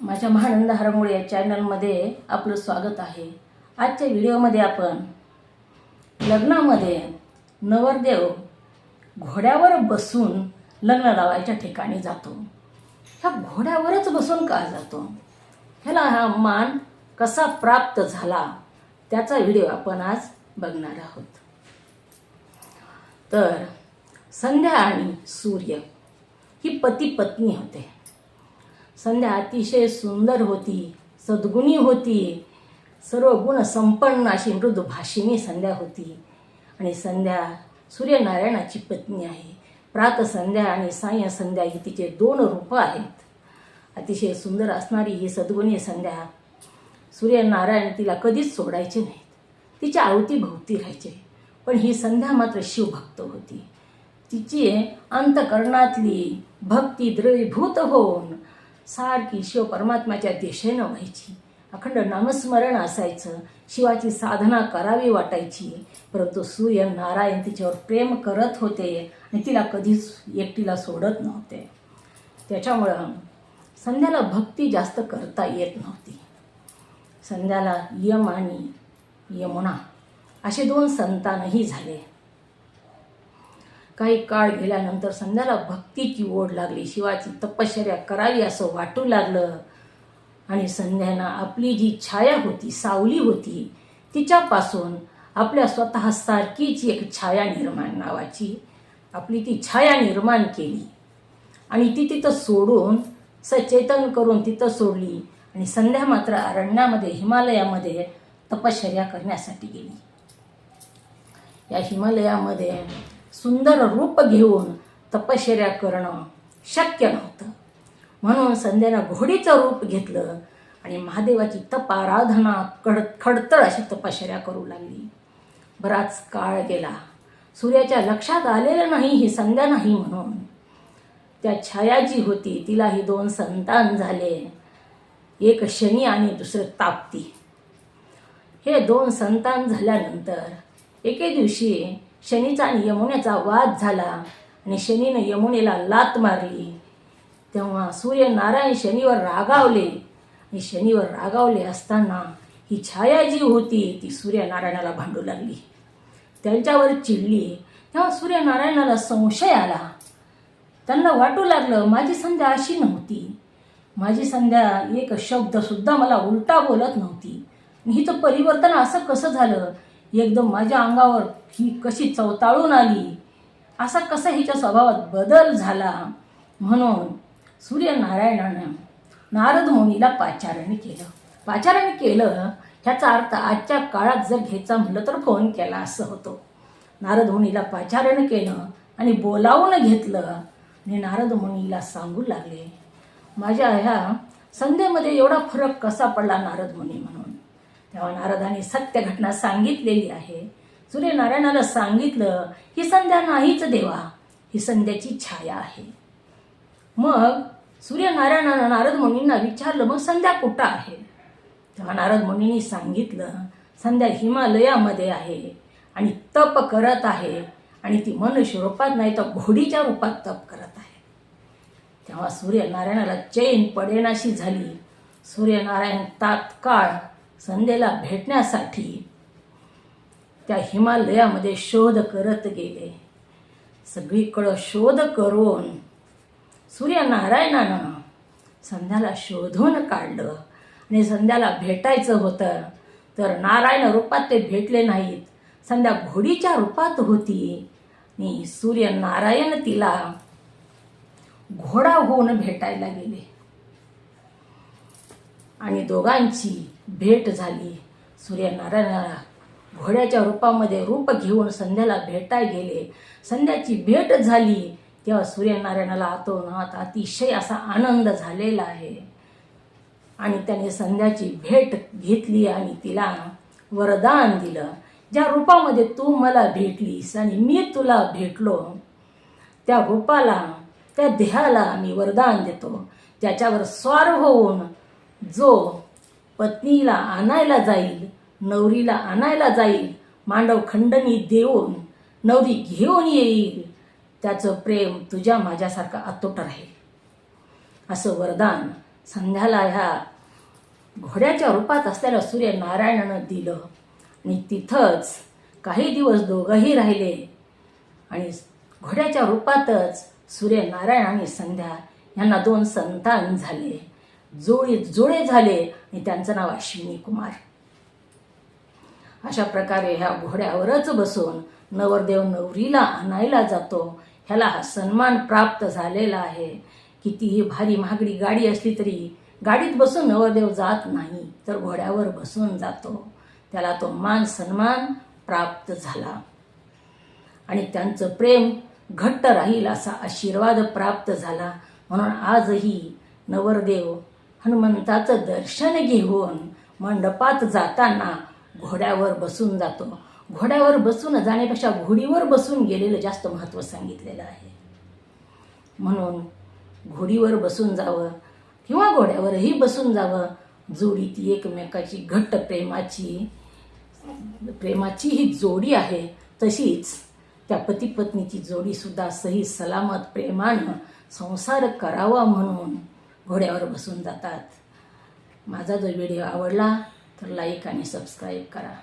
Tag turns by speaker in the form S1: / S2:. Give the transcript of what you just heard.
S1: माझ्या महानंद हरमुळे या चॅनलमध्ये आपलं स्वागत आहे. आजच्या व्हिडिओमध्ये आपण लग्नामध्ये नवरदेव घोड्यावर बसून लग्न लावायच्या ठिकाणी जातो. ह्या घोड्यावरच बसून का जातो? ह्याला हा मान कसा प्राप्त झाला? त्याचा व्हिडिओ आपण आज बघणार आहोत. तर संध्या आणि सूर्य ही पती पत्नी होते. संध्या अतिशय सुंदर होती सद्गुणी होती. सर्व गुण संपन्न अशी मृदुभाषिणी संध्या होती. आणि संध्या सूर्यनारायणाची पत्नी आहे. प्रात संध्या आणि साय संध्या ही तिचे दोन रूपं आहेत. अतिशय सुंदर असणारी ही सद्गुणी संध्या सूर्यनारायण तिला कधीच सोडायचे नाहीत. तिच्या आवतीभोवती राहायचे. पण ही संध्या मात्र शिवभक्त होती. तिची अंतकरणातली भक्ती द्रवीभूत होऊन सारखी शिव परमात्म्याच्या दिशेनं व्हायची. अखंड नामस्मरण असायचं. शिवाची साधना करावी वाटायची. परंतु सूर्य नारायण तिच्यावर प्रेम करत होते आणि तिला कधीच एकटीला सोडत नव्हते. त्याच्यामुळं संध्याला भक्ती जास्त करता येत नव्हती. संध्याला यम आणि यमुना असे दोन संतानही झाले. काही काळ गेल्यानंतर संध्याला भक्तीची ओढ लागली. शिवाची तपश्चर्या करावी असं वाटू लागलं. आणि संध्यानं आपली जी छाया होती सावली होती तिच्यापासून आपल्या स्वतः सारखीच एक छाया निर्माण नावाची आपली ती छाया निर्माण केली. आणि ती तिथं सोडून सचेतन करून तिथं सोडली आणि संध्या मात्र अरण्यामध्ये हिमालयामध्ये तपश्चर्या करण्यासाठी गेली. या हिमालयामध्ये सुंदर रूप घेऊन तपश्चर्या करणं शक्य नव्हतं. म्हणून संध्यानं घोडीचं रूप घेतलं आणि महादेवाची तप आराधना कड खडतळ अशी तपश्चर्या करू लागली. बराच काळ गेला. सूर्याच्या लक्षात आलेलं नाही ही संध्या नाही म्हणून. त्या छाया जी होती. तिलाही दोन संतान झाले. एक शनी आणि दुसरं ताप्ती. हे दोन संतान झाल्यानंतर एके दिवशी शनीचा आणि यमुनेचा वाद झाला आणि शनीनं यमुनेला लात मारली. तेव्हा सूर्यनारायण शनीवर रागावले आणि शनीवर रागावले असताना ही छाया जी होती ती सूर्यनारायणाला भांडू लागली. त्यांच्यावर चिडली. तेव्हा सूर्यनारायणाला संशय आला. त्यांना वाटू लागलं माझी संध्या अशी नव्हती. माझी संध्या एक शब्दसुद्धा मला उलटा बोलत नव्हती. हिचं परिवर्तन असं कसं झालं? एकदम माझ्या अंगावर ही कशी चवताळून आली. असा कसा हिच्या स्वभावात बदल झाला? म्हणून सूर्यनारायणानं नारद मुनीला पाचारण केलं. पाचारण केलं ह्याचा अर्थ आजच्या काळात जर घ्यायचा म्हटलं तर फोन केला असं होतो. नारद मुनीला पाचारण केलं आणि बोलावून घेतलं. आणि नारद मुनीला सांगू लागले माझ्या ह्या संध्येमध्ये एवढा फरक कसा पडला नारद मुनी म्हणून? तेव्हा नारदाने सत्य घटना सांगितलेली आहे. सूर्यनारायणाला सांगितलं ही संध्या नाहीच देवा ही संध्याची छाया आहे. मग सूर्यनारायणानं नारद मुनींना विचारलं मग संध्या कुठं आहे? तेव्हा नारद मुनींनी सांगितलं संध्या हिमालयामध्ये आहे आणि तप करत आहे आणि ती मनुष्य रूपात नाही तर घोडीच्या रूपात तप करत आहे. तेव्हा सूर्यनारायणाला चैन पडेनाशी झाली. सूर्यनारायण तात्काळ संध्येला भेटण्यासाठी त्या हिमालयामध्ये शोध करत गेले. सगळीकडं शोध करून सूर्यनारायणानं संध्याला शोधून काढलं. आणि संध्याला भेटायचं होतं तर नारायण रूपात ते भेटले नाहीत. संध्या घोडीच्या रूपात होती. आणि सूर्यनारायण तिला घोडा होऊन भेटायला गेले. आणि दोघांची भेट झाली. सूर्यनारायणाला घोड्याच्या रूपामध्ये रूप घेऊन संध्याला भेटाय गेले. संध्याची भेट झाली. तेव्हा सूर्यनारायणाला आतोनात अतिशय असा आनंद झालेला आहे. आणि त्याने संध्याची भेट घेतली आणि तिला वरदान दिलं. ज्या रूपामध्ये तू मला भेटलीस आणि मी तुला भेटलो त्या रूपाला त्या देहाला मी वरदान देतो. त्याच्यावर स्वार होऊन जो पत्नीला आणायला जाईल नवरीला आणायला जाईल मांडव खंडणी देऊन नवरी घेऊन येईल. त्याचं प्रेम तुझ्या माझ्यासारखं अतोट राहील. असं वरदान संध्याला ह्या घोड्याच्या रूपात असलेल्या सूर्यनारायणानं दिलं. आणि तिथंच काही दिवस दोघंही राहिले. आणि घोड्याच्या रूपातच सूर्यनारायण आणि संध्या यांना दोन संतान झाले. जोडी जुळे झाले आणि त्यांचं नाव अश्विनी कुमार. अशा प्रकारे ह्या घोड्यावरच बसून नवरदेव नवरीला आणायला जातो. ह्याला हा सन्मान प्राप्त झालेला आहे. कितीही भारी महागडी गाडी असली तरी गाडीत बसून नवरदेव जात नाही तर घोड्यावर बसून जातो. त्याला तो मान सन्मान प्राप्त झाला. आणि त्यांचं प्रेम घट्ट राहील असा आशीर्वाद प्राप्त झाला. म्हणून आजही नवरदेव हनुमंताचं दर्शन घेऊन मंडपात जाताना घोड्यावर बसून जातो. घोड्यावर बसून जाण्यापेक्षा घोडीवर बसून गेलेलं जास्त महत्त्व सांगितलेलं आहे. म्हणून घोडीवर बसून जावं किंवा घोड्यावरही बसून जावं जोडी ती एकमेकाची घट्ट प्रेमाची प्रेमाची ही जोडी आहे तशीच त्या पतीपत्नीची जोडीसुद्धा सही सलामत प्रेमानं संसार करावा म्हणून घोड्यावर बसून जातात. माझा जो व्हिडिओ आवडला तर लाईक आणि सबस्क्राईब करा.